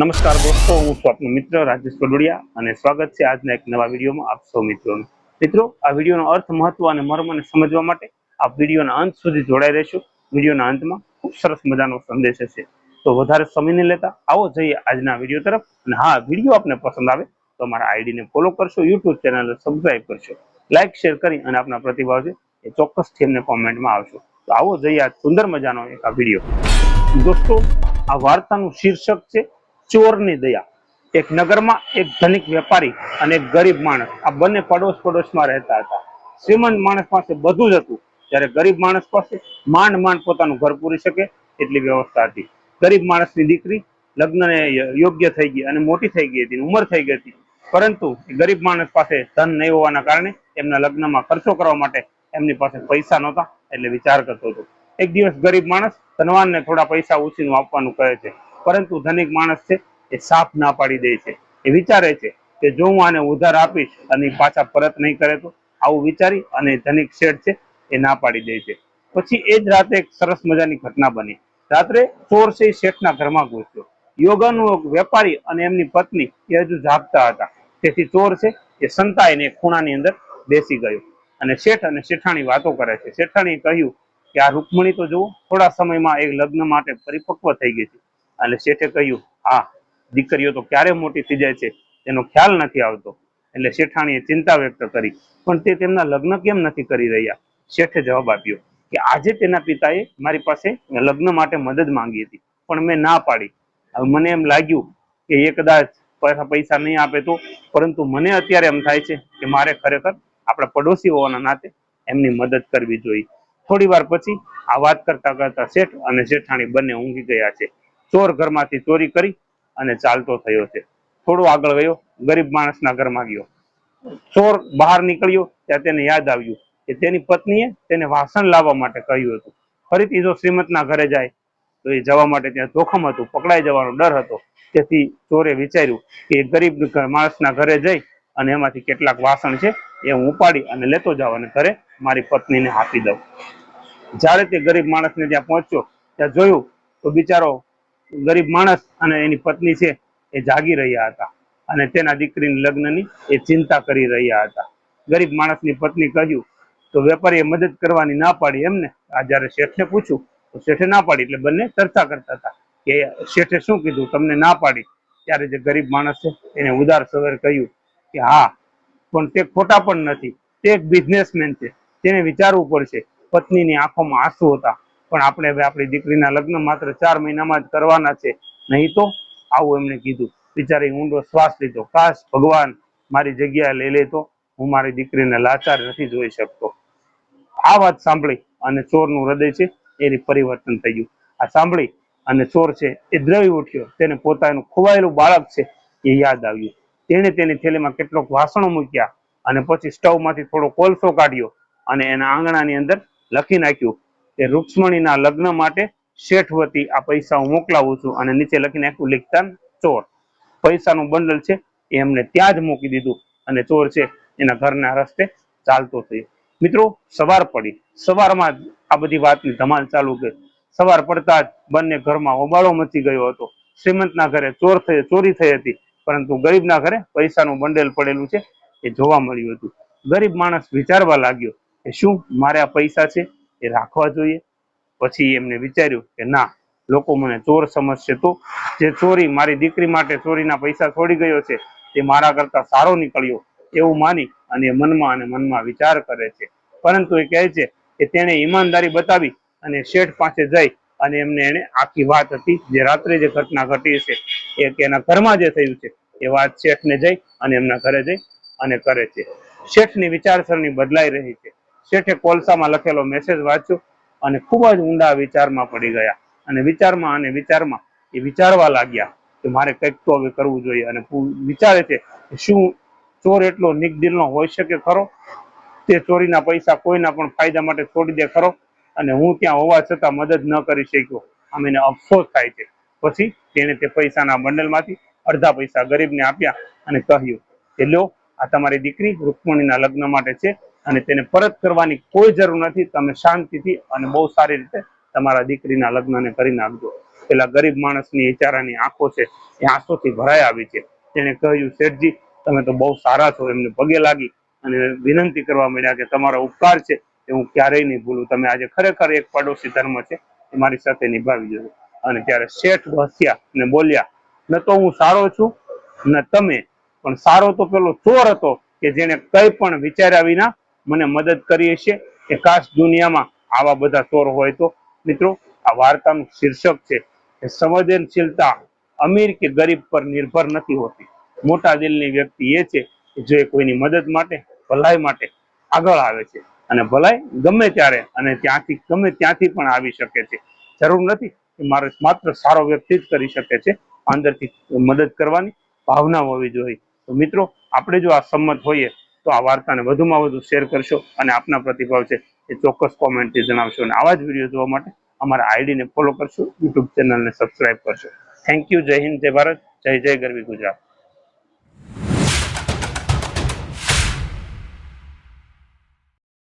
નમસ્કાર દોસ્તો, હું છું મિત્ર, રાજેશ કડોડિયા અને સ્વાગત છે આજના એક નવા વિડીયોમાં આપ સૌ મિત્રોનું. મિત્રો, આ વિડીયોનો અર્થ મહત્વ અને મર્મને સમજવા માટે આપ વિડીયોના અંત સુધી જોડાઈ રહેશો. વિડીયોના અંતમાં ખૂબ સરસ મજાનો સંદેશ હશે. તો વધારે સમય નહીં લેતા, આવો જઈએ આજના વીડિયો તરફ. અને હા, વીડિયો આપને પસંદ આવે તો અમારા આઈડીને ફોલો કરશો, યુટ્યુબ ચેનલને સબસ્ક્રાઈબ કરશો. લાઇક શેર કરી અને આપના પ્રતિભાવ છે એ ચોક્કસથી એમને કોમેન્ટમાં આવશો. તો આવો જઈએ આ સુંદર મજાનો એક આ વીડિયો. દોસ્તો, આ વાર્તાનું શીર્ષક છે ચોરની દયા. એક નગરમાં એક ધનિક વેપારી અને એક ગરીબ માણસ. આ બંને પડોશ પડોશમાં રહેતા હતા. શ્રીમંત માણસ પાસે બધું જ હતું. જ્યારે ગરીબ માણસ પાસે માંડ માંડ પોતાનું ઘર પૂરી શકે એટલી વ્યવસ્થા હતી. ગરીબ માણસની દીકરી લગ્નને યોગ્ય થઈ ગઈ અને મોટી થઈ ગઈ હતી ઉંમર થઈ ગઈ હતી. પરંતુ ગરીબ માણસ પાસે ધન નહીં હોવાના કારણે એમના લગ્નમાં ખર્ચો કરવા માટે એમની પાસે પૈસા નહોતા એટલે વિચાર કરતો હતો. એક દિવસ ગરીબ માણસ ધનવાનને થોડા પૈસા ઉછીનું આપવાનું કહે છે. પરંતુ ધનિક માણસ છે, એ સાફ ના પાડી દે છે. એ વિચારે છે કે જો હું આને ઉધાર આપીશ અને પાછા પરત નહીં કરે તો આવું વિચારી અને ધનિક શેઠ છે, એ ના પાડી દે છે. પછી એ જ રાતે એક સરસ મજાની ઘટના બની. રાત્રે ચોર શેઠના ઘરમાં ઘૂસ્યો. યોગાનું એક વેપારી અને એમની પત્ની એ હજુ જાગતા હતા. તેથી ચોર છે, એ સંતાઈને ખૂણાની અંદર બેસી ગયો. અને શેઠ અને શેઠાણી વાતો કરે છે. શેઠાણીએ કહ્યું કે આ રૂકમણી તો જુઓ, થોડા સમયમાં એક લગ્ન માટે પરિપક્વ થઈ ગઈ છે. અને શેઠે કહ્યું, હા, દીકરીઓ તો ક્યારે મોટી થઈ જાય છે, એનો ખ્યાલ નથી આવતો. એટલે શેઠાણીએ ચિંતા વ્યક્ત કરી. પણ તે તેમના લગ્ન કેમ નથી કરી રહ્યા? શેઠે જવાબ આપ્યો કે, આજે તેના પિતાએ મારી પાસે લગ્ન માટે મદદ માંગી હતી, પણ મેં ના પાડી. હવે મને એમ લાગ્યું કે એ કદાચ પૈસા નહીં આપે તો, પરંતુ મને અત્યારે એમ થાય છે કે મારે ખરેખર આપણા પડોશી હોવાના નાતે એમની મદદ કરવી જોઈએ. થોડી વાર પછી આ વાત કરતા કરતા શેઠ અને શેઠાણી બંને ઊંઘી ગયા છે. ચોર ઘરમાંથી ચોરી કરી અને ચાલતો થયો છે. થોડો આગળ ગયો, ગરીબ માણસના ઘરમાં ગયો. ચોર બહાર નીકળ્યો, ત્યાં તેને યાદ આવ્યું કે તેની પત્નીએ તેને વાસણ લાવવા માટે કહ્યું હતું. ફરીથી જો શ્રીમતના ઘરે જાય, તો એ જવા માટે ત્યાં જોખમ હતું, પકડાઈ જવાનો ડર હતો. તેથી ચોરે વિચાર્યું કે ગરીબ માણસના ઘરે જઈ અને એમાંથી કેટલાક વાસણ છે એ હું ઉપાડી અને લેતો જાઉં અને ઘરે મારી પત્નીને આપી દઉં. જ્યારે તે ગરીબ માણસને ત્યાં પહોંચ્યો, ત્યાં જોયું તો બિચારો ગરીબ માણસ અને એની પત્ની છે, એ જાગી રહ્યા હતા. અને તેના દીકરીની લગ્નની એ ચિંતા કરી રહ્યા હતા. ગરીબ માણસની પત્ની કહ્યું, તો વેપારીએ મદદ કરવાની ના પાડી એમને? આ જ્યારે શેઠને પૂછ્યું તો શેઠે ના પાડી, એટલે બંને ચર્ચા કરતા હતા કે શેઠે શું કીધું? તમને ના પાડી. ત્યારે જે ગરીબ માણસ છે, એને ઉદાર સવેર કહ્યું કે, હા, પણ તે ખોટા પણ નથી. તે એક બિઝનેસમેન છે. તેને વિચારવું પડશે. પત્નીની આંખોમાં આંસુ હતા. પણ આપણે હવે આપણી દીકરીના લગ્ન માત્ર ચાર મહિનામાં જ કરવાના છે. નહીં તો આવું એમણે કીધું. બિચારે ઊંડો શ્વાસ લીધો. કાશ ભગવાન મારી જગ્યા લઈ લેતો, હું મારી દીકરીને લાચાર નથી જોઈ શકતો. આ વાત સાંભળી અને ચોરનું હૃદય છે એની પરિવર્તન થઈ ગયું. આ સાંભળી અને ચોર છે એ દ્રવી ઉઠ્યો. તેને પોતાનું ખોવાયેલું બાળક છે એ યાદ આવ્યું. તેણે તેની થેલીમાં કેટલોક વાસણો મૂક્યા અને પછી સ્ટવમાંથી થોડો કોલસો કાઢ્યો અને એના આંગણાની અંદર લખી નાખ્યું. કે રૂક્ષ્મણીના લગ્ન માટે શેઠ વતી આ પૈસા હું મોકલાવું છું અને નીચે લખી નાખ્યું લિખતાન ચોર. પૈસાનું બંડલ છે એ એમને ત્યાં જ મૂકી દીધું અને ચોર છે એના ઘરના રસ્તે ચાલતો થયો. મિત્રો, સવાર પડી. સવારમાં આ બધી વાતની ધમાલ ચાલુ કરી. સવાર પડતા જ બંને ઘરમાં હોબાળો મચી ગયો હતો. શ્રીમંતના ઘરે ચોર થઈ ચોરી થઈ હતી, પરંતુ ગરીબના ઘરે પૈસાનું બંડેલ પડેલું છે એ જોવા મળ્યું હતું. ગરીબ માણસ વિચારવા લાગ્યો કે શું મારે આ પૈસા છે? એ રાખવા જોઈએ. પછી એમને વિચાર્યું કે ના, લોકો મને ચોર સમજશે તો જે ચોરી મારી દીકરી માટે ચોરીના પૈસા છોડી ગયો છે, તે મારા કરતા સારો નીકળ્યો એવું માની અને મનમાં અને મનમાં વિચાર કરે છે. પરંતુ એ કહે છે કે તેણે ઈમાનદારી બતાવી અને શેઠ પાસે જઈ અને એમને એને આખી વાત હતી જે રાત્રે જે ઘટના ઘટી છે, એ એના ઘરમાં જે થયું છે, એ વાત શેઠને જઈ અને એમના ઘરે જઈ અને કરે છે. શેઠની વિચારસરણી બદલાઈ રહી છે. શેઠે કોલસામાં લખેલો મેસેજ વાંચ્યો અને ખૂબ જ ઊંડા વિચારમાં પડી ગયા. અને વિચારમાં અને વિચારમાં એ વિચારવા લાગ્યા કે મારે કંઈક તો હવે કરવું જોઈએ. અને વિચારે છે શું ચોર એટલો નિકદિલનો હોઈ શકે ખરો? તે ચોરીના પૈસા કોઈના પણ ફાયદા માટે છોડી દે ખરો? અને હું ત્યાં હોવા છતાં મદદ ન કરી શક્યો. આમ એને અફસોસ થાય છે. પછી તેણે તે પૈસાના બંડલમાંથી અડધા પૈસા ગરીબને આપ્યા અને કહ્યું કે લો, આ તમારી દીકરી રૂકમણીના લગ્ન માટે છે. અને તેને પરત કરવાની કોઈ જરૂર નથી. તમે શાંતિથી અને બહુ સારી રીતે તમારા દીકરીના લગ્નને કરી નાખજો. પેલા ગરીબ માણસની બિચારાની આંખો છે એ આંસુથી ભરાઈ આવી છે. તેને કહ્યું, શેઠજી, તમે તો બહુ સારા છો. એમને પગે લાગી અને વિનંતી કરવા મળ્યા કે, તમારો ઉપકાર છે એ હું ક્યારેય નહીં ભૂલું. તમે આજે ખરેખર એક પડોશી ધર્મ છે એ મારી સાથે નિભાવી જોઈએ અને ત્યારે શેઠ હસ્યા અને બોલ્યા, ન તો હું સારો છું, ન તમે. પણ સારો તો પેલો ચોર હતો કે જેને કઈ પણ વિચાર્યા વિના મને મદદ કરી હશે કે કાશ દુનિયામાં આવા બધા ચોર હોય તો. મિત્રો, આ વાર્તાનું શીર્ષક છે કે સંવેદનશીલતા અમીર કે ગરીબ પર નિર્ભર નથી હોતી. મોટા દિલની વ્યક્તિ એ છે કે જે કોઈની મદદ માટે, ભલાઈ માટે આગળ આવે છે. અને ભલાઈ ગમે ત્યારે અને ત્યાંથી, ગમે ત્યાંથી પણ આવી શકે છે. જરૂર નથી કે મારે માત્ર સારો વ્યક્તિ જ કરી શકે છે, અંદરથી મદદ કરવાની ભાવના હોવી જોઈએ. તો મિત્રો, આપણે જો આ સંમત હોઈએ તો આ વાર્તાને વધુમાં વધુ શેર કરશો અને આપના પ્રતિભાવ છે એ ચોક્કસ કોમેન્ટથી જણાવશો અને આવા જ વીડિયો જોવા માટે અમારા આઈડીને ફોલો કરશો યુટ્યુબ ચેનલને સબસ્ક્રાઇબ કરશો. થેન્ક યુ જય હિન્દ, જય ભારત, જય જય ગરવી ગુજરાત.